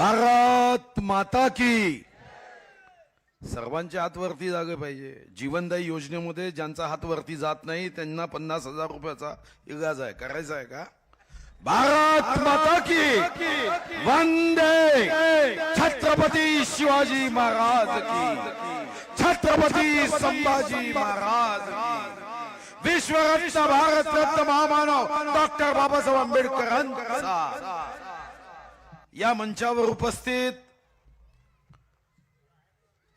भारत माता की। सर्वांच्या हात वरती जागे पाहिजे. जीवनदायी योजनेमध्ये ज्यांचा हात वरती जात नाही त्यांना पन्नास हजार रुपयाचा इलाज आहे. करायचा आहे का? भारत माता की। वंदे। छत्रपती शिवाजी महाराज की। छत्रपती संभाजी महाराज की। विश्वरत्न भारतरत्न महामानव डॉक्टर बाबासाहेब आंबेडकरांचा। या मंचावर उपस्थित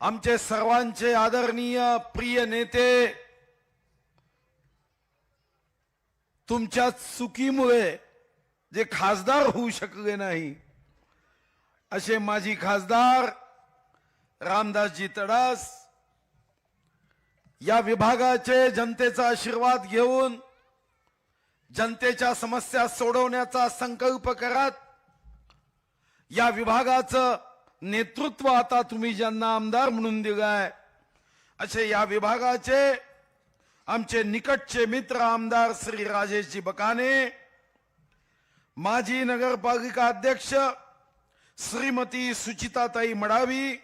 आमचे सर्वांचे आदरणीय प्रिय नेते तुमच्या चुकीमुळे जे खासदार होऊ शकले नाही असे माजी खासदार रामदासजी तडास या विभागाचे जनतेचा आशीर्वाद घेऊन जनतेच्या समस्या सोडवण्याचा संकल्प करत या विभागाचं नेतृत्व आता तुम्ही ज्यांना आमदार म्हणून दिलाय असे या विभागाचे आमचे निकटचे मित्र आमदार श्री राजेशजी बकाने माजी नगरपालिका अध्यक्ष श्रीमती सुचिताताई मडावी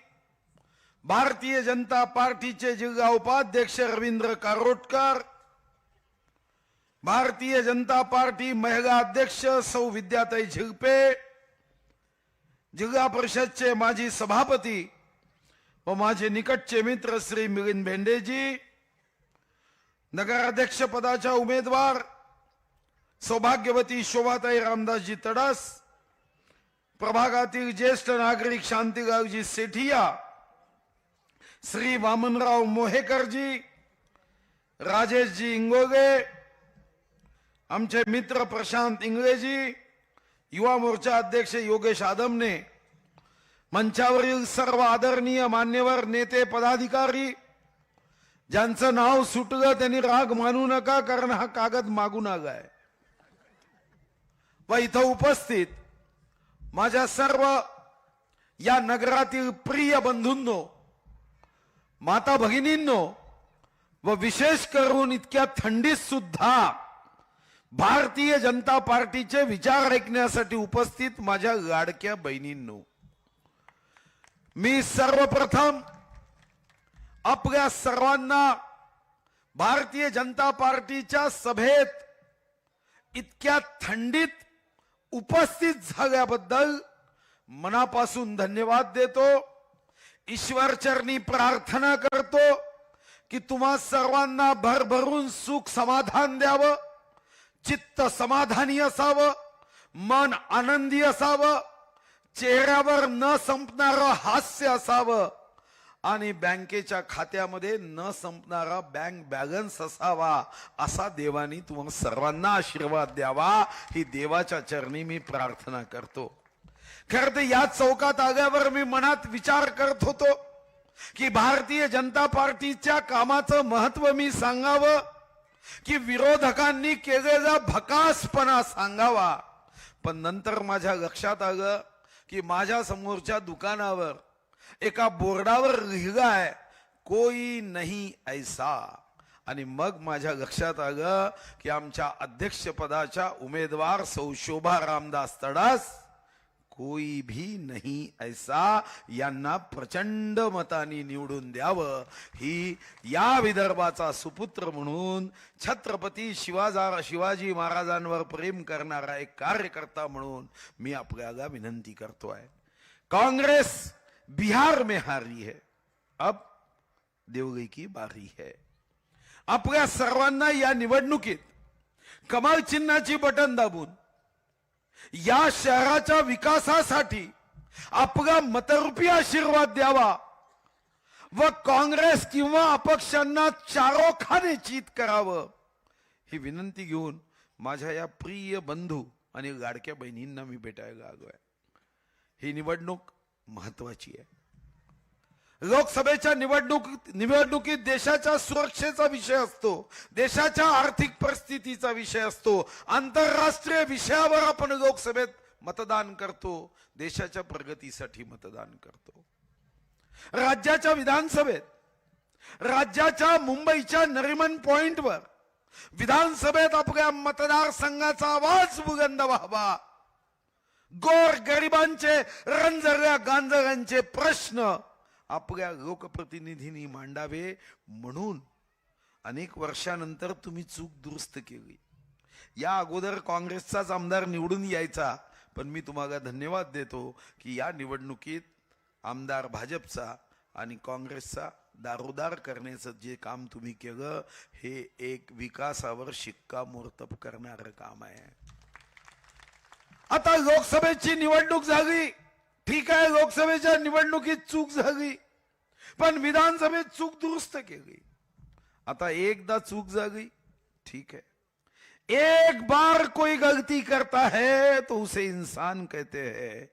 भारतीय जनता पार्टीचे जिल्हा उपाध्यक्ष रवींद्र कारोटकर भारतीय जनता पार्टी महिला अध्यक्ष सौ विद्याताई झिगपे जिल्हा परिषदचे माजी सभापती व माझे निकटचे मित्र श्री मिलिंद भेंडेजी नगराध्यक्ष पदाच्या उमेदवार सौभाग्यवती शोभाताई रामदासजी तडस प्रभागातील ज्येष्ठ नागरिक शांतीगावजी सेठिया श्री वामनराव मोहेकरजी राजेशजी इंगोगे आमचे मित्र प्रशांत इंगळेजी युवा मोर्चा अध्यक्ष योगेश आदमने मंचावरील सर्व आदरणीय मान्यवर नेते पदाधिकारी ज्यांचं नाव सुटलं त्यांनी राग मानू नका कारण हा कागद मागून आलाय व इथं उपस्थित माझ्या सर्व या नगरातील प्रिय बंधूंनो माता भगिनींनो व विशेष करून इतक्या थंडीत सुद्धा भारतीय जनता पार्टीचे विचार ऐकण्यासाठी उपस्थित माझ्या लाडक्या बहिणींनो. मी सर्वप्रथम आपल्या सर्वांना भारतीय जनता पार्टीच्या सभेत इतक्या थंडीत उपस्थित झाल्याबद्दल मनापासून धन्यवाद देतो. ईश्वरचरणी प्रार्थना करतो की तुम्हा सर्वांना भरभरून सुख समाधान द्यावं. चित्त समाधानी असावं मन आनंदी असावं चेहऱ्यावर न संपणारं हास्य असावं आणि बँकेच्या खात्यामध्ये न संपणारा बँक बॅलन्स असावा असा देवानी तुम्हाला सर्वांना आशीर्वाद द्यावा ही देवाच्या चरणी मी प्रार्थना करतो. खरं तर या चौकात आल्यावर मी मनात विचार करत होतो की भारतीय जनता पार्टीच्या कामाचं महत्त्व मी सांगावं की विरोधकांनी केलेला भकासपणा सांगावा. पण नंतर माझ्या लक्षात आलं की माझ्या समोरच्या दुकानावर एका बोर्डावर लिहिलाय कोई नाही ऐसा. आणि मग माझ्या लक्षात आलं की आमच्या अध्यक्षपदाच्या उमेदवार सौ शोभा रामदास तडास कोई भी नहीं ऐसा यांना प्रचंड मतानी निवडून द्यावं. ही या विदर्भाचा सुपुत्र म्हणून छत्रपती शिवाजा शिवाजी महाराजांवर प्रेम करणारा एक कार्यकर्ता म्हणून मी आपल्याला विनंती करतोय. काँग्रेस बिहार में हारी है. अब देवगी की बारी है. आपल्या सर्वांना या निवडणुकीत कमाल चिन्हाची बटन दाबून या शहराच्या विकासासाठी आपला मतरूपी आशीर्वाद द्यावा व काँग्रेस किंवा अपक्षांना चारोखाने चित करावं. ही विनंती घेऊन माझ्या या प्रिय बंधू आणि लाडक्या बहिणींना मी भेटायला आलोय ही निवडणूक महत्वाची आहे. लोकसभेच्या निवडणूक निवडणुकीत देशाच्या सुरक्षेचा विषय असतो. देशाच्या आर्थिक परिस्थितीचा विषय असतो. आंतरराष्ट्रीय विषयावर आपण लोकसभेत मतदान करतो. देशाच्या प्रगतीसाठी मतदान करतो. राज्याच्या विधानसभेत राज्याच्या मुंबईच्या नरिमन पॉइंटवर विधानसभेत आपल्या मतदारसंघाचा आवाज बुलंद व्हावा. गोर गरिबांचे रंजऱ्या गांजऱ्यांचे प्रश्न आपल्या लोकप्रतिनिधींनी मांडावे म्हणून अनेक वर्षानंतर तुम्ही चूक दुरुस्त केली. या अगोदर काँग्रेसचाच आमदार निवडून यायचा पण मी तुम्हाला धन्यवाद देतो की या निवडणुकीत आमदार भाजपचा आणि काँग्रेसचा दारोदार करण्याचं जे काम तुम्ही केलं हे एक विकासावर शिक्कामोर्तब करणारं काम आहे. आता लोकसभेची निवडणूक झाली. ठीक आहे लोकसभेच्या निवडणुकीत चूक झाली पण विधानसभेत चूक दुरुस्त केली. आता एकदा चूक झाली ठीक है एक बार कोई गलती करता है तो उसे इंसान कहते हैं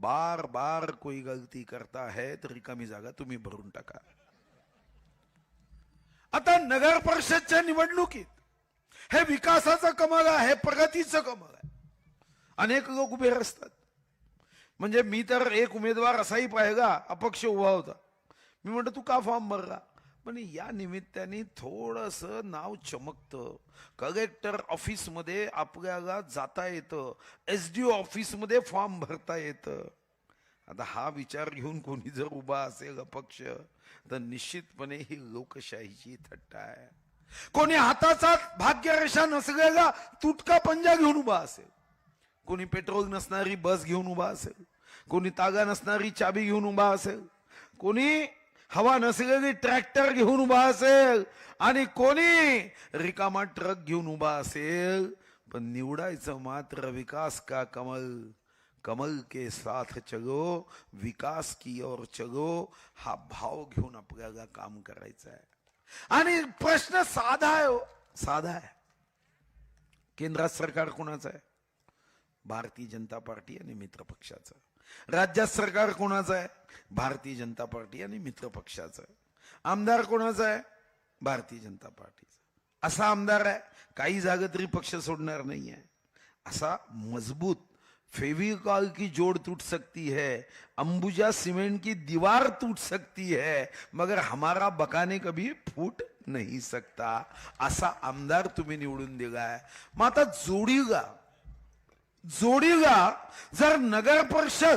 बार बार कोई गलती करता है तर रिकामी जागा तुम्ही भरून टाका. आता नगर परिषदच्या निवडणुकीत हे विकासाचं कमल आहे प्रगतीचं कमल आहे. अनेक लोक उभे असतात म्हणजे मी तर एक उमेदवार असाही पाहिगा अपक्ष उभा होता. मी म्हणतो तू का फॉर्म भरला? पण या निमित्ताने थोडस नाव चमकतं. कलेक्टर ऑफिसमध्ये आपल्याला जाता येतं. एस डी ओ ऑफिसमध्ये फॉर्म भरता येतं. आता हा विचार घेऊन कोणी जर उभा असेल अपक्ष तर निश्चितपणे ही लोकशाहीची थट्टा आहे. कोणी हाताचा भाग्यरेषा नसलेला तुटका पंजा घेऊन उभा असेल. कोणी पेट्रोल नसणारी बस घेऊन उभा असेल कोणी तागा नसणारी चाबी घेऊन उभा असेल कोणी हवा नसलेली ट्रॅक्टर घेऊन उभा असेल आणि कोणी रिकामा ट्रक घेऊन उभा असेल पण निवडायचं मात्र विकास का कमल? कमल के साथ चगो विकास की ओर चगो हा भाव घेऊन आपल्याला काम करायचं आहे. आणि प्रश्न साधा आहे हो, साधा आहे. केंद्रात सरकार कोणाचं आहे? भारतीय जनता पार्टी आणि मित्र पक्षाचं. राज्यात सरकार कोणाचं आहे? भारतीय जनता पार्टी आणि मित्र पक्षाचं आमदार कोणाचा आहे? भारतीय जनता पार्टीचा. असा आमदार आहे काही जागा तरी पक्ष सोडणार नाही आहे असा मजबूत फेविकॉल की जोड़ टूट सकती है अंबुजा सीमेंट की दीवार टूट सकती है मगर हमारा बकाने कभी फूट नहीं सकता. असा आमदार तुम्ही निवडून दिलाय. मग आता जोडीला जोडीला जर नगर परिषद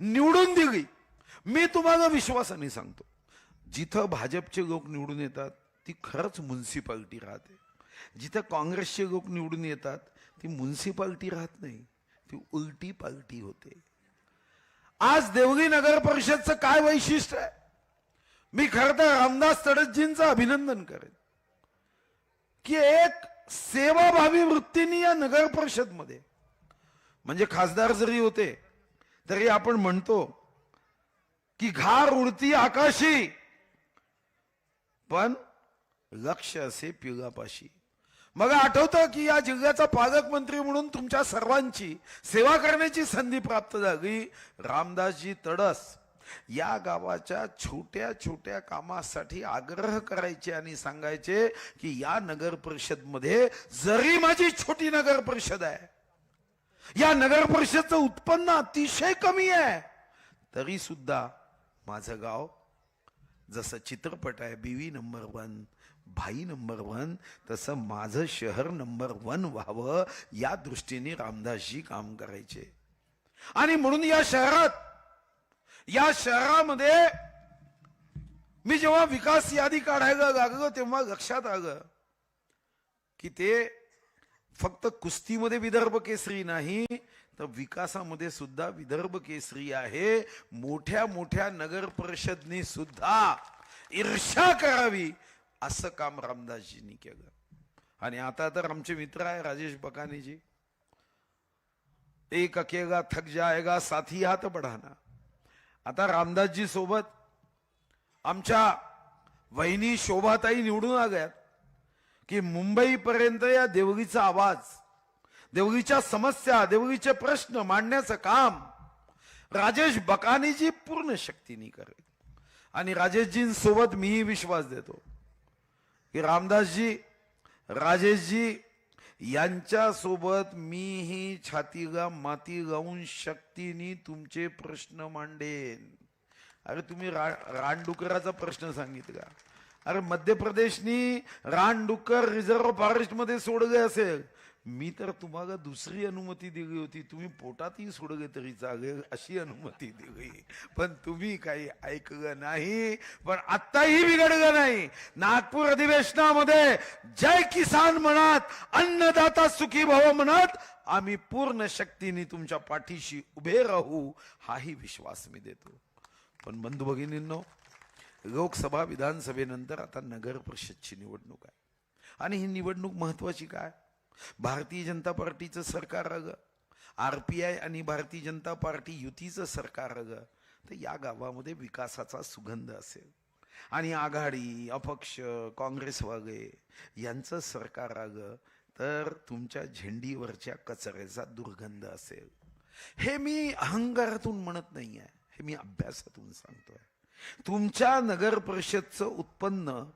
निवडून दिली मी तुम्हाला विश्वासाने सांगतो जिथं भाजपचे लोक निवडून येतात ती खरंच म्युन्सिपाल्टी राहते. जिथं काँग्रेसचे लोक निवडून येतात ती म्युन्सिपाल्टी राहत नाही ती उलटी पाल्टी होते. आज देवगी नगर परिषदचं काय वैशिष्ट्य आहे? मी खरं तर रामदास तडसजींचं अभिनंदन करेन. की एक सेवाभावी वृत्तीने या नगर परिषदमध्ये म्हणजे खासदार जरी होते तरी आपण म्हणतो की घार उडती आकाशी. पण लक्ष असे पिगापाशी मग आठवतं की या जिल्ह्याचा पालकमंत्री म्हणून तुमच्या सर्वांची सेवा करण्याची संधी प्राप्त झाली. रामदासजी तडस या गावाच्या छोट्या छोट्या कामासाठी आग्रह करायचे आणि सांगायचे की या नगर परिषदमध्ये जरी माझी छोटी नगर परिषद आहे या नगर परिषदचं उत्पन्न अतिशय कमी आहे. तरी सुद्धा माझं गाव जसं चित्रपट आहे Biwi number one Bhai number one तसं माझं शहर नंबर वन व्हावं या दृष्टीने रामदासजी काम करायचे. आणि म्हणून या शहरात या शहरामध्ये मी जेव्हा विकास यादी काढायला लागलो तेव्हा लक्षात आलं की ते फक्त कुस्तीमध्ये विदर्भ केसरी नाही तर विकासामध्ये सुद्धा विदर्भ केसरी आहे. मोठ्या मोठ्या नगर परिषदनी सुद्धा ईर्षा करावी असं काम रामदासजींनी केलं. आणि आता तर आमचे मित्र आहे राजेश बकानेजी. एक अकेगा थक जाएगा साथी हात बढ़ाना. आता रामदासजी सोबत आमच्या वहिनी शोभाताई निवडून आल्यात की मुंबईपर्यंत या देवगीचा आवाज देवगीच्या समस्या देवगीचे प्रश्न मांडण्याचं काम राजेश बकानीजी पूर्ण शक्तीने करेल. आणि राजेशजींसोबत मीही विश्वास देतो की रामदासजी राजेशजी यांच्या सोबत छाती गा माती गाऊन शक्तीने तुमचे प्रश्न मांडेन. अरे तुम्ही रा रानडुकराचा प्रश्न सांगितला. अरे मध्य प्रदेशनी रानडुक्कर रिझर्व्ह फॉरेस्टमध्ये सोडले असेल. मी तर तुम्हाला दुसरी अनुमती दिली होती. तुम्ही पोटातही सोडले तरी चालेल अशी अनुमती दिली. पण तुम्ही काही ऐकलं नाही पण आत्ताही बिघडलं नाही. नागपूर अधिवेशनामध्ये जय किसान म्हणत अन्नदाता सुखी भाव म्हणत आम्ही पूर्ण शक्तीने तुमच्या पाठीशी उभे राहू हाही विश्वास मी देतो. पण बंधू भगिनींनो लोकसभा विधानसभेनंतर आता नगर परिषदची निवडणूक आहे. आणि ही निवडणूक महत्त्वाची काय? भारतीय जनता पार्टीचं सरकार अगं आर पी आय आणि भारतीय जनता पार्टी युतीचं सरकार अगं तर या गावामध्ये विकासाचा सुगंध असेल. आणि आघाडी अपक्ष काँग्रेस वागे यांचं सरकार राग. तर तुमच्या झेंडीवरच्या कचऱ्याचा दुर्गंध असेल. हे मी अहंकारातून म्हणत नाही आहे हे मी अभ्यासातून सांगतोय. तुमच्या नगर परिषदचं उत्पन्न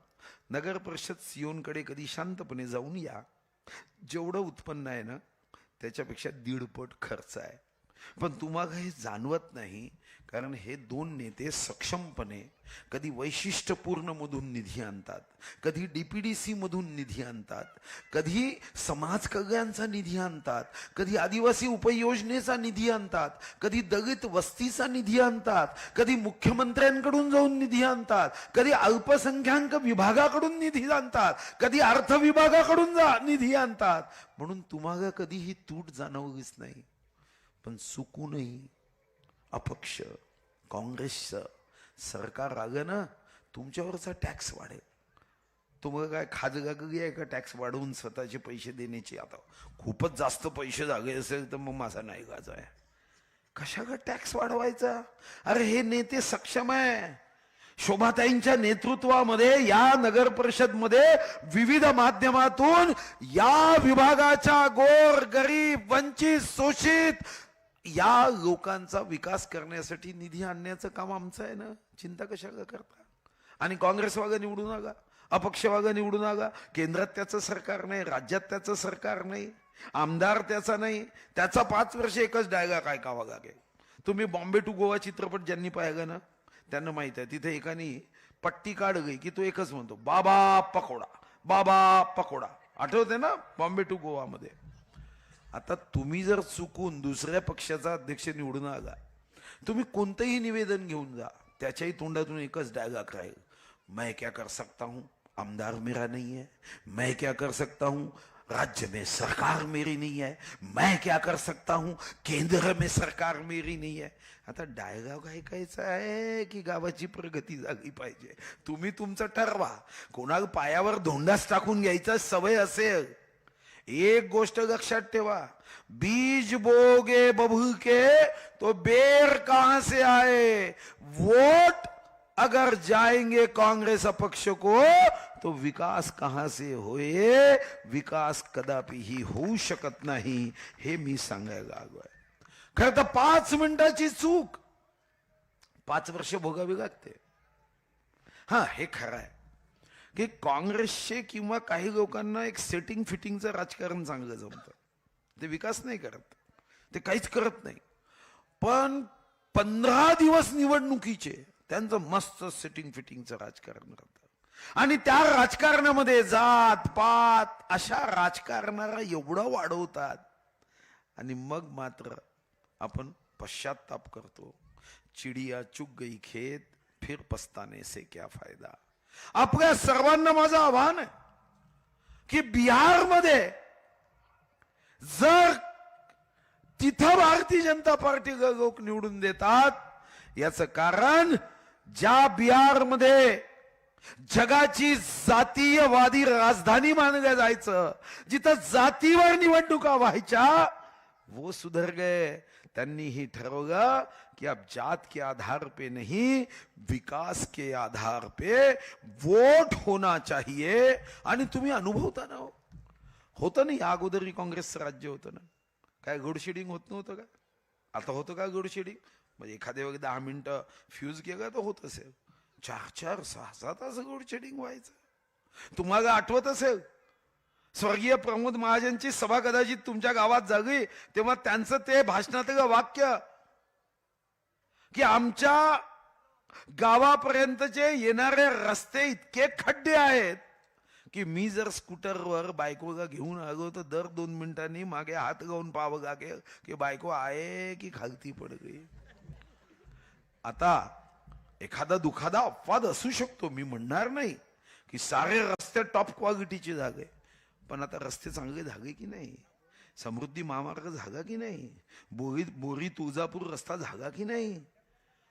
नगर परिषद सियोनकडे कधी शांतपणे जाऊन या. जेवढं उत्पन्न आहे ना त्याच्यापेक्षा दीडपट खर्च आहे. पण तुम्हाला हे जाणवत नाही कारण हे दोन नेते सक्षमपणे कधी वैशिष्ट्यपूर्ण मधून निधी आणतात कधी डीपीडीसी मधून निधी आणतात कधी समाज कल्याणचा निधी आणतात कधी आदिवासी उपयोजनेचा निधी आणतात कधी दलित वस्तीचा निधी आणतात कधी मुख्यमंत्र्यांकडून जाऊन निधी आणतात कधी अल्पसंख्याक विभागाकडून निधी आणतात कधी अर्थ विभागाकडून जा निधी आणतात. म्हणून तुम्हाला कधी ही तूट जाणवलीच नाही. पण चुकूनही अपक्ष काँग्रेसचं सरकार आलं ना तुमच्यावरचा टॅक्स वाढेल. तुम्हाला काय खाजगागी आहे का टॅक्स वाढवून स्वतःचे पैसे देण्याची? आता खूपच जास्त पैसे झाले असेल तर मग माझा नाही गाजा आहे. कशा का टॅक्स वाढवायचा? अरे हे नेते सक्षम आहे. शोभाताईंच्या नेतृत्वामध्ये या नगर परिषदमध्ये विविध माध्यमातून या विभागाच्या गोर गरीब वंचित शोषित या लोकांचा विकास करण्यासाठी निधी आणण्याचं काम आमचं आहे ना? चिंता कशाला करता? आणि काँग्रेस वागा निवडून आगा अपक्ष वागा निवडून आगा केंद्रात त्याचं सरकार नाही राज्यात त्याचं सरकार नाही आमदार त्याचा नाही. त्याचा पाच वर्ष एकच डायगा काय कावा लागेल तुम्ही बॉम्बे टू गोवा चित्रपट ज्यांनी पाहिला ना त्यांना माहीत आहे तिथे एकाने पट्टी काढली की तो एकच म्हणतो बाबा पकोडा बाबा पकोडा. आठवते ना बॉम्बे टू गोवामध्ये? आता तुम्ही जर चुकून दुसऱ्या पक्षाचा अध्यक्ष निवडून आला तुम्ही कोणतंही निवेदन घेऊन जा त्याच्याही तोंडातून एकच डायलॉग राहील मैं क्या कर सकता हूं? आमदार मेरा नहीं है. मैं क्या कर सकता हूं? राज्य में सरकार मेरी नहीं है. मैं क्या कर सकता हूं? केंद्र में सरकार मेरी नहीं आहे आता डायलॉग ऐकायचा आहे की गावाची प्रगती झाली पाहिजे? तुम्ही तुमचं ठरवा. कोणाला पायावर धोंडाच टाकून घ्यायचा सवय असेल एक गोष्ट लक्षात ठेवा बीज बोगे बबू के तो बेर कहाँ से आए? वोट अगर जाएँगे कांग्रेस अपक्ष को तो विकास कहाँ से होए? विकास कदापि ही होऊ शकत नाही, हे मी सांगायला खरं तर पाच मिनिटाची चूक, पाच वर्ष भोगावी लागते. हा, हे खरं आहे. की काँग्रेसचे किंवा काही लोकांना एक सेटिंग फिटिंगचं राजकारण चांगलं जमतं. ते विकास नाही करत. ते काहीच करत नाही. पण पंधरा दिवस निवडणुकीचे त्यांचं मस्त सेटिंग फिटिंगचं राजकारण करतात. आणि त्या राजकारणामध्ये जात पात अशा राजकारणाला एवढं वाढवतात. आणि मग मात्र आपण पश्चाताप करतो. चिडिया चुक गई खेत फिर पस्ताने से क्या फायदा? आपल्या सर्वांना माझं आव्हान आहे की बिहारमध्ये जर तिथं भारतीय जनता पार्टी लोक निवडून देतात याचं कारण ज्या बिहारमध्ये जगाची जातीयवादी राजधानी मानल्या जायचं जिथं जातीवर निवडणुका व्हायच्या वो सुधर गए. त्यांनी ही ठरवलं कि अब जात के आधार पे नहीं विकास के आधार पे वोट होना चाहिए आणि तुम्ही अनुभवता ना हो. होतं नाही या अगोदरही काँग्रेसचं राज्य होतं ना. काय लोडशेडिंग होत नव्हतं का? आता होतं का लोडशेडिंग म्हणजे एखाद्या वेळी दहा मिनिटं फ्यूज केलं तर होत असेल. चार चार सहा सहा तास लोडशेडिंग व्हायचं. तुम्हाला आठवत असेल? स्वर्गीय प्रमोद महाजनची सभा कदाचित तुमच्या गावात जागी तेव्हा त्यांचं ते भाषणातलं वाक्य की आमच्या गावापर्यंतचे येणारे रस्ते इतके खड्डे आहेत की मी जर स्कूटरवर बायकोला घेऊन आलो तर दर दोन मिनिटांनी मागे हात गाऊन पाहावं लागेल की बायको आहे की खालती पड गई आता एखादा दुखादा अपवाद असू शकतो मी म्हणणार नाही की सारे रस्ते टॉप क्वालिटीचे झाले पण आता रस्ते चांगले झाले की नाही? समृद्धी महामार्ग झाला की नाही? बोरी बोरी तुळजापूर रस्ता झाला की नाही?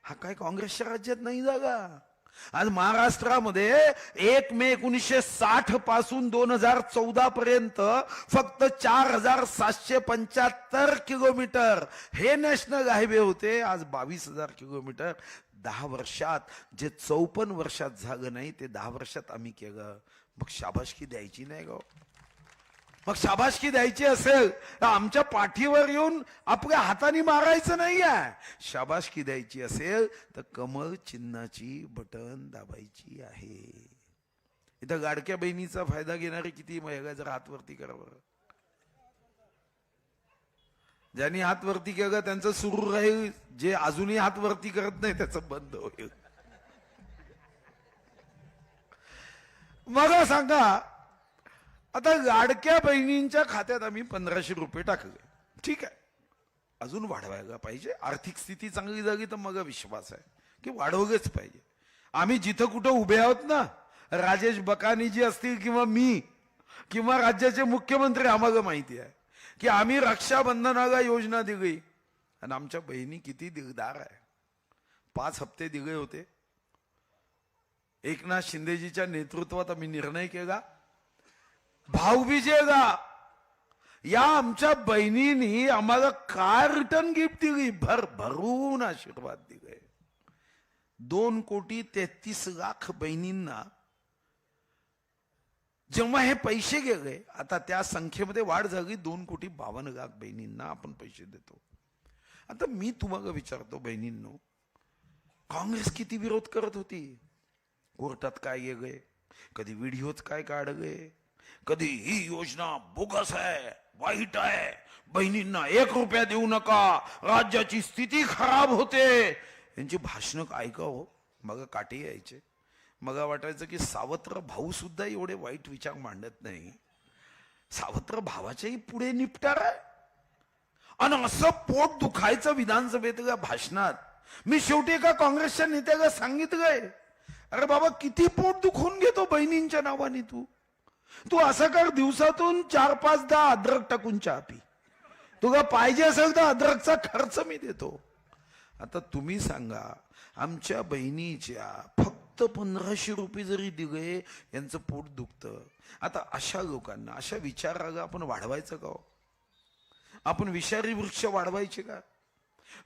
हा काय काँग्रेसच्या राज्यात नाही जागा. आज महाराष्ट्रामध्ये एक मे एकोणीसशे साठपासून दोन हजार चौदा पर्यंत फक्त चार हजार सातशे पंच्याहत्तर किलोमीटर हे नॅशनल हायवे होते. आज बावीस हजार किलोमीटर. दहा वर्षात जे चौपन्न वर्षात झालं नाही ते दहा वर्षात आम्ही केलं. मग शाबाशकी द्यायची नाही गो. मग शाबासकी द्यायची असेल तर आमच्या पाठीवर येऊन आपल्या हाताने मारायचं नाही आहे. शाबासकी द्यायची असेल तर कमळ चिन्हाची बटन दाबायची आहे. इथं गाडक्या बहिणीचा फायदा घेणारे किती महिला जर हातवरती करावं ज्यांनी हात वरती केलं त्यांचं सुरू राहील. जे अजूनही हात वरती करत नाही त्याचं बंद होईल. मग सांगा आता लाडक्या बहिणींच्या खात्यात आम्ही पंधराशे रुपये टाकले. ठीक आहे. अजून वाढवायला पाहिजे. आर्थिक स्थिती चांगली झाली तर मग विश्वास आहे. की वाढवलंच पाहिजे. आम्ही जिथं कुठं उभे आहोत ना राजेश बकानीजी असतील किंवा मी किंवा राज्याचे मुख्यमंत्री आम्हाला माहिती आहे. की आम्ही रक्षाबंधनाला योजना दिली. आणि आमच्या बहिणी किती दिलदार आहे. पाच हप्ते दिले होते. एकनाथ शिंदेजीच्या नेतृत्वात आम्ही निर्णय केला. भाऊबीजेला. या आमच्या बहिणींनी आम्हाला काय रिटर्न गिफ्ट दिली. भर भरून आशीर्वाद दिले. दोन कोटी तेहतीस लाख बहिणींना जेव्हा हे पैसे गेले आता त्या संख्येमध्ये वाढ झाली दोन कोटी बावन्न लाख बहिणींना आपण पैसे देतो. आता मी तुम्हाला विचारतो बहिणींनो काँग्रेस किती विरोध करत होती? कोर्टात काय गेले? कधी व्हिडिओच काय काढले? कधी ही योजना बोगस आहे वाईट आहे. बहिणींना एक रुपया देऊ नका. राज्याची स्थिती खराब होते. यांची भाषणं हो? मग काटे यायचे. मग वाटायचं की सावत्र भाऊ सुद्धा एवढे वाईट विचार मांडत नाही. सावत्र भावाच्याही पुढे निपटार आहे. आणि असं पोट दुखायचं विधानसभेतल्या भाषणात. मी शेवटी एका काँग्रेसच्या नेत्याला सांगितलंय अरे बाबा किती पोट दुखून घेतो बहिणींच्या नावाने तू? तू असं कर दिवसातून चार पाचदा अद्रक टाकून चहा पी. तुला पाहिजे असेल तर अद्रकचा खर्च मी देतो. आता तुम्ही सांगा आमच्या बहिणीच्या फक्त पंधराशे रुपये जरी दिले यांचं पोट दुखतं. आता अशा लोकांना अशा विचाराला आपण वाढवायचं का हो? आपण विषारी वृक्ष वाढवायचे का?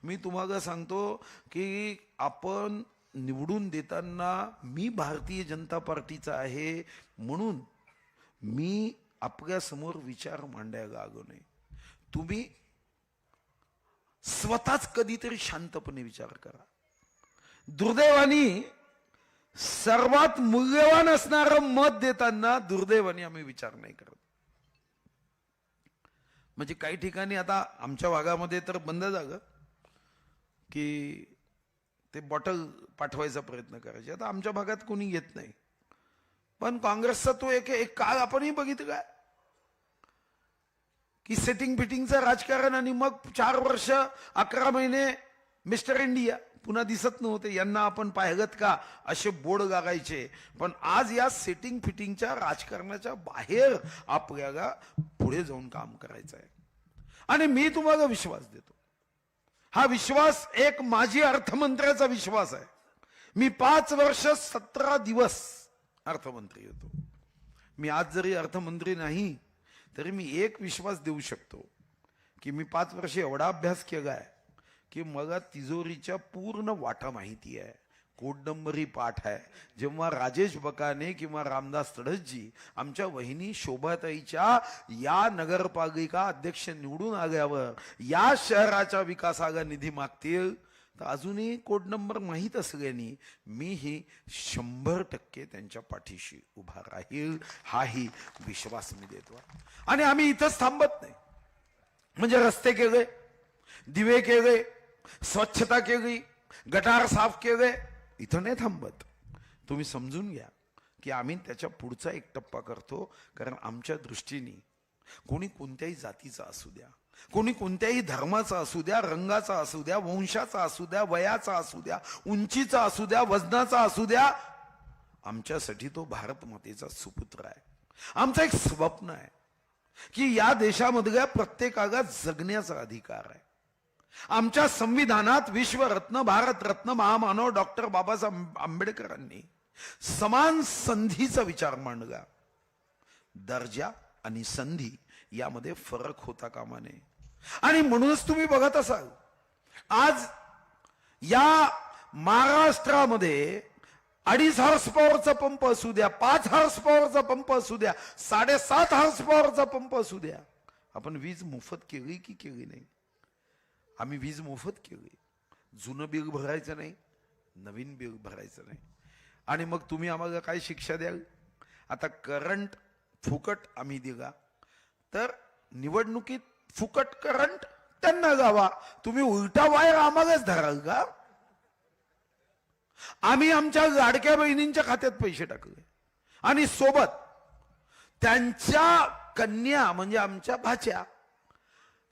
मी तुम्हाला सांगतो की आपण निवडून देताना मी भारतीय जनता पार्टीचा आहे म्हणून मी आपल्यासमोर विचार मांडायला आलो नाही तुम्ही स्वतःच कधीतरी शांतपणे विचार करा. दुर्दैवानी सर्वात मूल्यवान असणारं मत देताना दुर्दैवाने आम्ही विचार नाही करत. म्हणजे काही ठिकाणी आता आमच्या भागामध्ये तर बंद झालं की ते बॉटल पाठवायचा प्रयत्न करायचे. आता आमच्या भागात कोणी येत नाही. पण काँग्रेसचा तो एक एक काळ आपणही बघितलं काय? की सेटिंग फिटिंगचं राजकारण आणि मग चार वर्ष अकरा महिने मिस्टर इंडिया पुन्हा दिसत नव्हते. यांना आपण पाहिगत का? असे बोर्ड लागायचे पण आज या सेटिंग फिटिंगच्या राजकारणाच्या बाहेर आपल्याला पुढे जाऊन काम करायचं आहे. आणि मी तुम्हाला विश्वास देतो. हा विश्वास एक माजी अर्थमंत्र्याचा विश्वास आहे. मी पाच वर्ष सतरा दिवस अर्थमंत्री होतो. मी आज जरी अर्थमंत्री नाही तरी मी एक विश्वास देऊ शकतो की मी पाच वर्ष एवढा अभ्यास केला आहे की मला तिजोरीच्या पूर्ण वाटा माहिती आहे. कोड नंबरही पाठ आहे. जेव्हा राजेश बकाने किंवा रामदास तडसजी आमच्या वहिनी शोभाताईच्या या नगरपालिका अध्यक्ष निवडून आल्यावर या शहराच्या विकासाला निधी मागतील? तर अजूनही कोड नंबर माहीत असल्याने मीही शंभर टक्के त्यांच्या पाठीशी उभा राहील हाही विश्वास मी देतो. आणि आम्ही इथंच थांबत नाही. म्हणजे रस्ते केले दिवे केले स्वच्छता केली गटार साफ केले इथं नाही थांबत. तुम्ही समजून घ्या की आम्ही त्याच्या पुढचा एक टप्पा करतो कारण आमच्या दृष्टीने कोणी कोणत्याही जातीचा असू द्या कोणी कोणत्याही धर्माचा असू द्या रंगाचा असू द्या वंशाचा असू द्या वयाचा असू द्या उंचीचा असू द्या वजनाचा असू द्या आमच्यासाठी तो भारत मातेचा सुपुत्र आहे. आमचं एक स्वप्न आहे की या देशामधल्या प्रत्येकाला जगण्याचा अधिकार आहे. आमच्या संविधानात विश्वरत्न भारतरत्न महामानव डॉक्टर बाबासाहेब आंबेडकरांनी समान संधीचा विचार मांडला. दर्जा आणि संधी यामध्ये फरक होता कामा नये. आणि म्हणूनच तुम्ही बघत असाल. आज या महाराष्ट्रामध्ये अडीच हॉर्स पॉवरचा पंप असू द्या पाच हॉर्स पॉवरचा पंप असू द्या साडेसात हॉर्स पॉवरचा पंप असू द्या. आपण वीज मोफत केली की केली नाही? आम्ही वीज मोफत केली. जुनं बिल भरायचं नाही नवीन बिल भरायचं नाही. आणि मग तुम्ही आम्हाला काय शिक्षा द्याल? आता करंट फुकट आम्ही दिला. तर निवडणुकीत फुकट करंट त्यांना जावा. तुम्ही उलटा वायर आम्हालाच धराल का? आम्ही आमच्या लाडक्या बहिणींच्या खात्यात पैसे टाकले. आणि सोबत त्यांच्या कन्या म्हणजे आमच्या भाच्या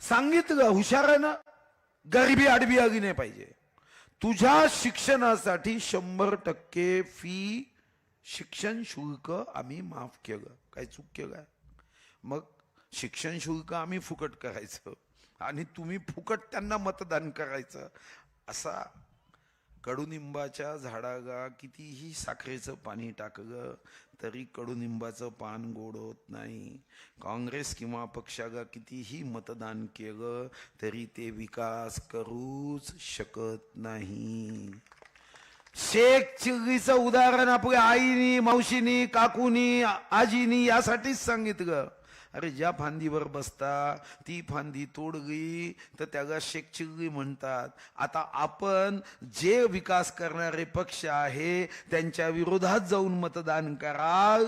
सांगितलं हुशारानं गरिबी आडबी आली नाही पाहिजे. तुझ्या शिक्षणासाठी शंभर टक्के फी शिक्षण शुल्क आम्ही माफ केलं. काय चूक केलं? मग शिक्षण शुल्क आम्ही फुकट करायचं. आणि तुम्ही फुकट त्यांना मतदान करायचं. असा कडुनिंबाच्या झाडागा कितीही साखरेचं पाणी टाकलं तरी कडुनिंबाचं पान गोड होत नाही. काँग्रेस किंवा पक्षागा कितीही मतदान केलं तरी ते विकास करूच शकत नाही. शेख चिल्लीचं उदाहरण आपल्या आईनी मावशीनी काकूनी आजीनी यासाठीच सांगितलं. अरे ज्या फांदीवर बसता ती फांदी तोडगी तर त्याला शेख म्हणतात. आता आपण जे विकास करणारे पक्ष आहे त्यांच्या विरोधात जाऊन मतदान कराल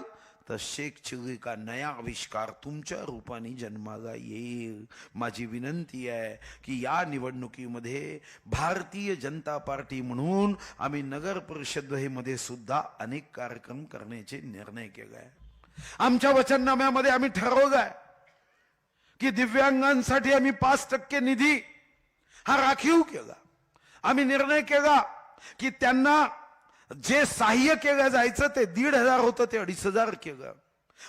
तर शेख चिगळी का नया आविष्कार तुमच्या रूपाने जन्माला येईल? माझी विनंती आहे की या निवडणुकीमध्ये भारतीय जनता पार्टी म्हणून आम्ही नगर परिषदेमध्ये सुद्धा अनेक कार्यक्रम करण्याचे निर्णय केले आहे आमच्या वचननाम्यामध्ये आम्ही ठरवलं आहे की दिव्यांगांसाठी आम्ही पाच टक्के निधी हा राखीव केला. आम्ही निर्णय केला की त्यांना जे सहाय्य केलं जायचं ते दीड हजार होतं ते अडीच हजार केलं.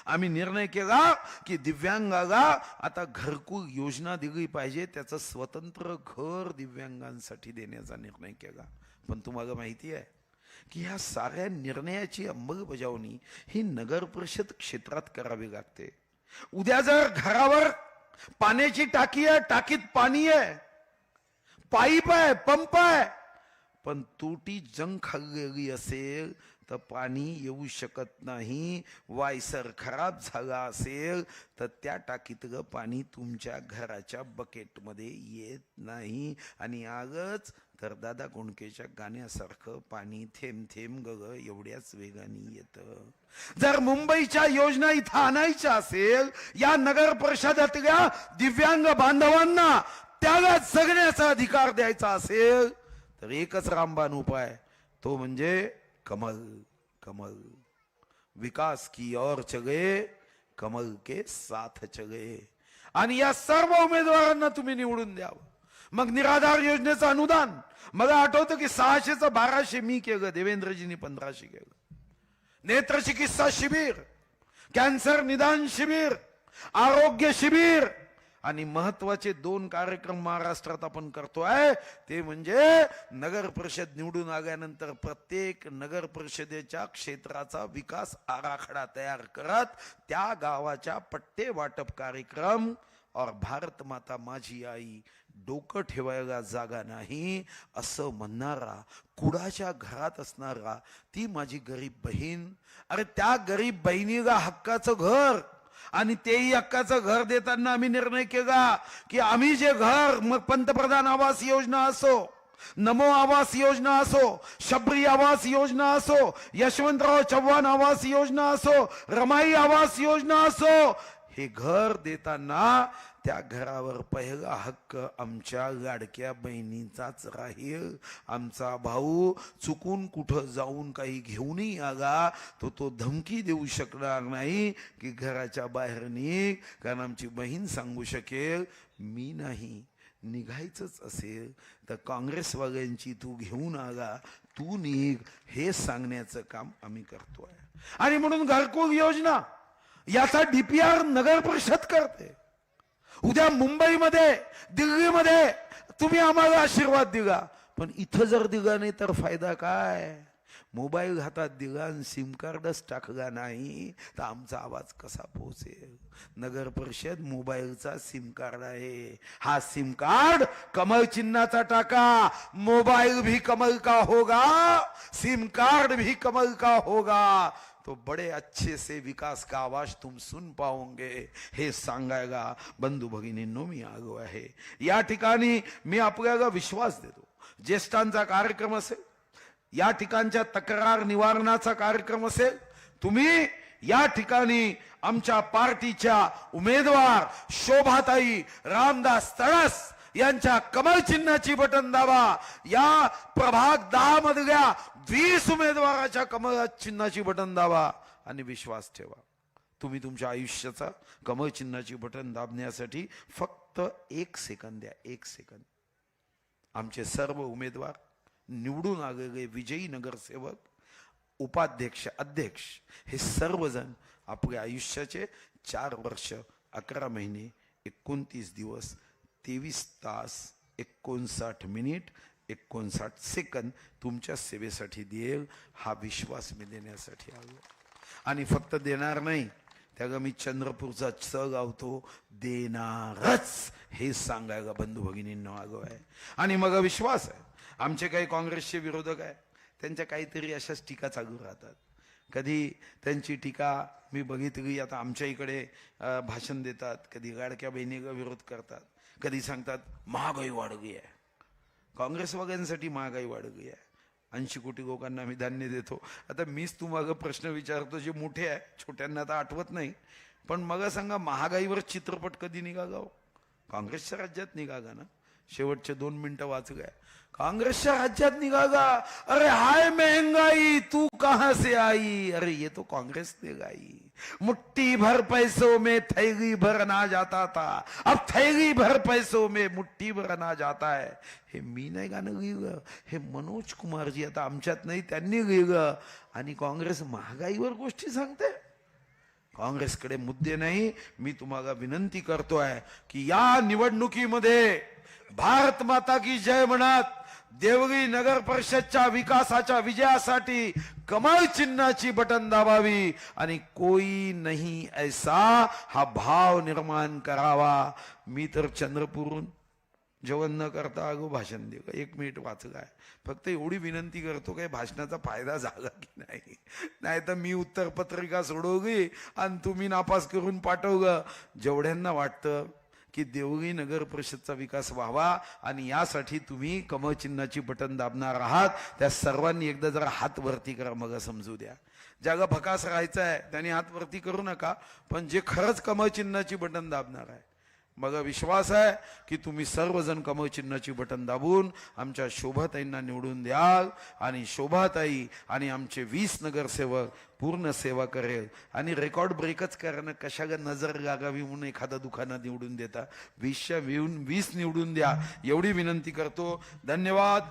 आम्ही निर्णय केला की दिव्यांगाला आता घरकुल योजना दिली पाहिजे त्याचं स्वतंत्र घर दिव्यांगांसाठी देण्याचा निर्णय केला. पण तुम्हाला माहिती आहे की ह्या साऱ्या निर्णयाची अंमलबजावणी ही नगर परिषद क्षेत्रात करावी लागते. उद्या जर घरावर पाण्याची टाकी आहे टाकीत पाणी आहे पाईप आहे पंप आहे पण तुटी जंग खाल्लेली असेल तर पाणी येऊ शकत नाही. वायसर खराब झाला असेल तर त्या टाकीतलं पाणी तुमच्या घराच्या बकेटमध्ये येत नाही. आणि आगच तर दादा कोंडकेच्या गाण्यासारखं पाणी थेंब थेंब गग एवढ्याच वेगाने येतं. जर मुंबईच्या योजना इथं आणायच्या असेल या नगर परिषदातल्या दिव्यांग बांधवांना त्याला जगण्याचा अधिकार द्यायचा असेल तर एकच रामबाण उपाय तो म्हणजे कमल कमल. विकास की ओर चगे कमल के साथ चगे. आणि या सर्व उमेदवारांना तुम्ही निवडून द्यावं. मग निराधार योजनेचं अनुदान. मला आठवतं की सहाशेचं बाराशे मी केलं देवेंद्रजींनी पंधराशे केलं. नेत्र चिकित्सा शिबिर कॅन्सर निदान शिबिर आरोग्य शिबिर आणि महत्त्वाचे दोन कार्यक्रम महाराष्ट्रात आपण करतोय. ते म्हणजे नगर परिषद निवडून आल्यानंतर प्रत्येक नगर परिषदेच्या क्षेत्राचा विकास आराखडा तयार करत त्या गावाच्या पट्टे वाटप कार्यक्रम और भारत माता माझी आई डोकं ठेवायला जागा नाही असं म्हणणारा कुडाच्या घरात असणारा ती माझी गरीब बहीण. अरे त्या गरीब बहिणीला हक्काचं घर आणि तेही हक्काचं घर देताना आम्ही निर्णय केला की आम्ही जे घर मग पंतप्रधान आवास योजना असो नमो आवास योजना असो शबरी आवास योजना असो यशवंतराव चव्हाण आवास योजना असो रमाई आवास योजना असो हे घर देताना त्या घरावर पहिला हक्क आमच्या लाडक्या बहिणीचाच राहील. आमचा भाऊ चुकून कुठं जाऊन काही घेऊनही आला तो तो धमकी देऊ शकणार नाही की घराच्या बाहेर निघ कारण आमची बहीण सांगू शकेल मी नाही निघायचंच असेल तर काँग्रेसवाल्यांची तू घेऊन आला तू निघ हे सांगण्याचं काम आम्ही करतोय. आणि म्हणून घरकुल योजना याचा डीपीआर नगर परिषद करते. उद्या मुंबईमध्ये दिल्लीमध्ये तुम्ही आम्हाला आशीर्वाद दिला. पण इथं जर दिला नाही तर फायदा काय? मोबाईल हातात दिला आणि सिम कार्डच टाकला नाही तर आमचा आवाज कसा पोहोचेल? नगर परिषद मोबाईलचा सिम कार्ड आहे. हा सिम कार्ड कमल चिन्हाचा टाका. मोबाईल भी कमल का होगा सिम कार्ड भी कमल का होगा. तो बड़े अच्छे से विकास का आवाज तुम सुन पाओगे। हे सांगायला बंधू भगिनींनो मी आलो आहे। या ठिकाणी मी आपल्याला विश्वास देतो। ज्येष्ठांचा कार्यक्रम असेल या ठिकाणच्या तक्रार निवारणाचा कार्यक्रम असेल तुम्ही या ठिकाणी आमच्या पार्टीच्या उमेदवार शोभाताई रामदास तळस यांच्या कमल चिन्हाची बटन दाबा या प्रभाग दहा मधल्या वीस उमेदवाराच्या कमल चिन्हाची बटन दाबा आणि विश्वास ठेवा. तुम्ही तुमच्या आयुष्याचा कमल चिन्हाची बटन दाबण्यासाठी फक्त एक सेकंद द्या एक सेकंद. आमचे सर्व उमेदवार निवडून आलेले विजयी नगरसेवक उपाध्यक्ष अध्यक्ष हे सर्वजण आपल्या आयुष्याचे चार वर्ष अकरा महिने एकोणतीस दिवस तेवीस तास एकोणसाठ मिनिट एकोणसाठ सेकंद तुमच्या सेवेसाठी देईल हा विश्वास मी देण्यासाठी आलो. आणि फक्त देणार नाही त्याग मी चंद्रपूरचा च गावतो देणारच हे सांगायला बंधू भगिनींना आलो आहे आणि मग विश्वास आहे आमचे काही काँग्रेसचे विरोधक आहे त्यांच्या काहीतरी अशाच टीका चालू राहतात. कधी त्यांची टीका मी बघितली आता आमच्या इकडे भाषण देतात कधी गाडक्या बहिणीला विरोध करतात कधी सांगतात महागाई वाढली आहे. काँग्रेसवाल्यांसाठी महागाई वाढली आहे. ऐंशी कोटी लोकांना आम्ही धान्य देतो. आता मीच तुम्हाला प्रश्न विचारतो जे मोठे आहे छोट्यांना आता आठवत नाही. पण मग सांगा महागाईवर चित्रपट कधी निघागाव हो? काँग्रेसच्या राज्यात निघागा ना? शेवटचे दोन मिनटं वाचल्या. काँग्रेसच्या राज्यात निघाला. अरे हाय महंगाई तू कहां से आई? अरे ये तो कांग्रेस ने गाई. मुट्ठी भर पैसों में थैली भर अनाज जाता था. अब थैली भर पैसों में मुट्ठी भर अनाज जाता है. हे मी नाही गाणं लिहिलं. हे मनोज कुमारजी आता आमच्यात नाही त्यांनी लिहिलं. आणि काँग्रेस महागाईवर गोष्टी सांगते. काँग्रेसकडे मुद्दे नाही. मी तुम्हाला विनंती करतोय की या निवडणुकीमध्ये भारत माता की जय म्हणत देवगी नगर परिषदच्या विकासाच्या विजयासाठी कमळ चिन्हाची बटन दाबावी. आणि कोई नाही ऐसा हा भाव निर्माण करावा. मी तर चंद्रपूरून जेवण न करता अगो भाषण दे एक मिनिट वाचलाय. फक्त एवढी विनंती करतो काय भाषणाचा फायदा झाला की नाही. नाही तर मी उत्तर पत्रिका सोडवली आणि तुम्ही नापास करून पाठवलं जेवढ्यांना वाटतं की देवगी नगर परिषदचा विकास व्हावा आणि यासाठी तुम्ही कमळचिन्हाची बटन दाबणार आहात. त्या सर्वांनी एकदा जरा हात वरती करा मग समजू द्या. ज्याला भकास राहायचा आहे त्याने हात वरती करू नका पण जे खरंच कमळचिन्हाची बटन दाबणार आहे मग विश्वास आहे की तुम्ही सर्वजण कमळ चिन्हाची बटन दाबून आमच्या शोभाताईंना निवडून द्याल आणि शोभाताई आणि आमचे वीस नगरसेवक पूर्ण सेवा करेल. आणि रेकॉर्ड ब्रेकच करणं कशाला नजर लागावी म्हणून एखादा दुकानं निवडून देता. वीसच्या वीस निवडून द्या. एवढी विनंती करतो. धन्यवाद.